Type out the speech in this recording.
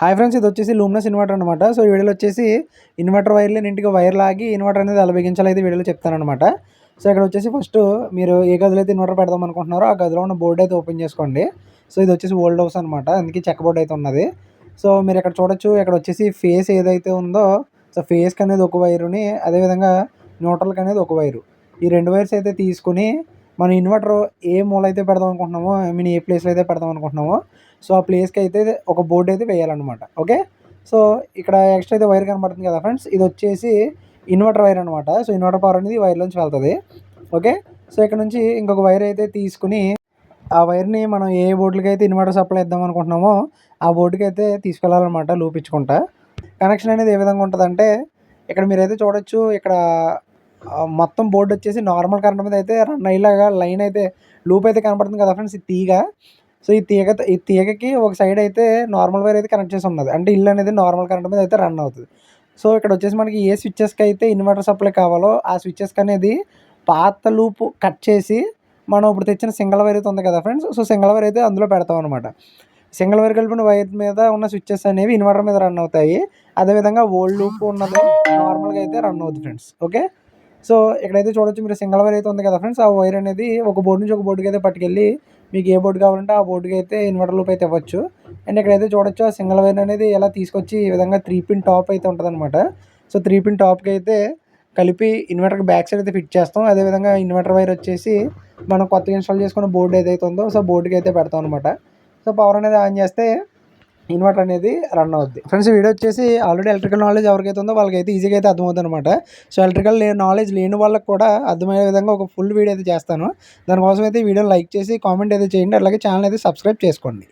Hi friends ఇది వచ్చేసి లూమ్నస్ inverter అనమాట సో ఈ వీడియోలో వచ్చేసి ఇన్వర్టర్ వైర్లు ఇంటికి వైర్ లాగి ఇన్వర్టర్ అనేది ఎలా బిగించాలో అయితే వీడియోలో చెప్తానమాట సో ఇక్కడ వచ్చేసి ఫస్ట్ మీరు ఏ గదిలో అయితే ఇన్వర్టర్ పెడదాం అనుకుంటున్నారో ఆ గదిలో ఉన్న బోర్డు అయితే ఓపెన్ చేసుకోండి. సో ఇది వచ్చేసి ఓల్డ్ హౌస్ అనమాట అందుకే చెక్క బోర్డు అయితే ఉన్నది. సో మీరు ఇక్కడ చూడొచ్చు ఇక్కడ వచ్చేసి ఫేస్ ఏదైతే ఉందో సో ఫేస్కి అనేది ఒక వైరుని అదేవిధంగా న్యూట్రల్కి అనేది ఒక వైరు. ఈ రెండు వైర్స్ అయితే తీసుకుని మనం ఇన్వర్టర్ ఏ మూల అయితే పెడదాం అనుకుంటున్నామో ఐ మీన్ ఏ ప్లేస్లో అయితే పెడదాం అనుకుంటున్నామో సో ఆ ప్లేస్కి అయితే ఒక బోర్డు అయితే వేయాలన్నమాట. ఓకే సో ఇక్కడ ఎక్స్ట్రా అయితే వైర్ కనబడుతుంది కదా ఫ్రెండ్స్ ఇది వచ్చేసి ఇన్వర్టర్ వైర్ అనమాట సో ఇన్వర్టర్ పవర్ అనేది వైర్లోంచి వెళ్తుంది. ఓకే సో ఇక్కడ నుంచి ఇంకొక వైర్ అయితే తీసుకుని ఆ వైర్ని మనం ఏ బోర్డులకి అయితే ఇన్వర్టర్ సప్లై ఇద్దాం అనుకుంటున్నామో ఆ బోర్డుకి అయితే తీసుకెళ్ళాలన్నమాట లూపించుకుంటా కనెక్షన్ అనేది ఏ విధంగా ఉంటుందంటే ఇక్కడ మీరైతే చూడొచ్చు ఇక్కడ మొత్తం బోర్డు వచ్చేసి నార్మల్ కరెంట్ మీద అయితే రన్ అయ్యేలాగా లైన్ అయితే లూప్ అయితే కనపడుతుంది కదా ఫ్రెండ్స్ ఈ తీగ. సో ఈ తీగ ఈ తీగకి ఒక సైడ్ అయితే నార్మల్ వైర్ అయితే కనెక్ట్ చేసి ఉన్నది. అంటే ఇల్లు అనేది నార్మల్ కరెంట్ మీద అయితే రన్ అవుతుంది. సో ఇక్కడ వచ్చేసి మనకి ఏ స్విచ్చెస్కి అయితే ఇన్వర్టర్ సప్లై కావాలో ఆ స్విచ్చెస్కి అనేది పాత లూప్ కట్ చేసి మనం ఇప్పుడు తెచ్చిన సింగిల్ వైర్ అయితే ఉంది కదా ఫ్రెండ్స్ సో సింగిల్ వైర్ అయితే అందులో పెడతాం అనమాట సింగిల్ వైర్ కలిపిన వైర్ మీద ఉన్న స్విచ్చెస్ అనేవి ఇన్వర్టర్ మీద రన్ అవుతాయి. అదేవిధంగా ఓల్డ్ లూప్ ఉన్నది నార్మల్గా అయితే రన్ అవుతుంది ఫ్రెండ్స్. ఓకే? సో ఇక్కడైతే చూడొచ్చు మీరు సింగిల్ వైర్ అయితే ఉంది కదా ఫ్రెండ్స్ ఆ వైర్ అనేది ఒక బోర్డు నుంచి ఒక బోర్డుకి అయితే పట్టుకెళ్ళి మీకు ఏ బోర్డు కావాలంటే ఆ బోర్డుకి అయితే ఇన్వర్టర్ లూప్ అయితే ఇవ్వచ్చు. అండ్ ఇక్కడైతే చూడొచ్చు ఆ సింగిల్ వైర్ అనేది ఎలా తీసుకొచ్చి ఈ విధంగా త్రీ పిన్ టాప్ అయితే ఉంటుందన్నమాట. సో త్రీ పిన్ టాప్కి అయితే కలిపి ఇన్వర్టర్కి బ్యాక్ సైడ్ అయితే ఫిట్ చేస్తాం. అదేవిధంగా ఇన్వర్టర్ వైర్ వచ్చేసి మనం కొత్తగా ఇన్స్టాల్ చేసుకున్న బోర్డు ఏదైతే ఉందో సో బోర్డుకి అయితే పెడతాం అనమాట సో పవర్ అనేది ఆన్ చేస్తే ఇన్వర్టర్ అనేది రన్ అవుద్ది. ఫ్రెండ్స్ వీడియో వచ్చేసి ఆల్రెడీ ఎలక్ట్రికల్ నాలెడ్జ్ ఎవరికైతే ఉందో వాళ్ళకైతే ఈజీగా అయితే అర్థమవుతుంది అనమాట సో ఎలక్ట్రికల్ నాలెడ్జ్ లేని వాళ్ళకి కూడా అర్థమయ్యే విధంగా ఒక ఫుల్ వీడియో అయితే చేస్తాను. దానికోసం అయితే వీడియో లైక్ చేసి కామెంట్ అయితే చేయండి. అలాగే ఛానల్ అయితే సబ్స్క్రైబ్ చేసుకోండి.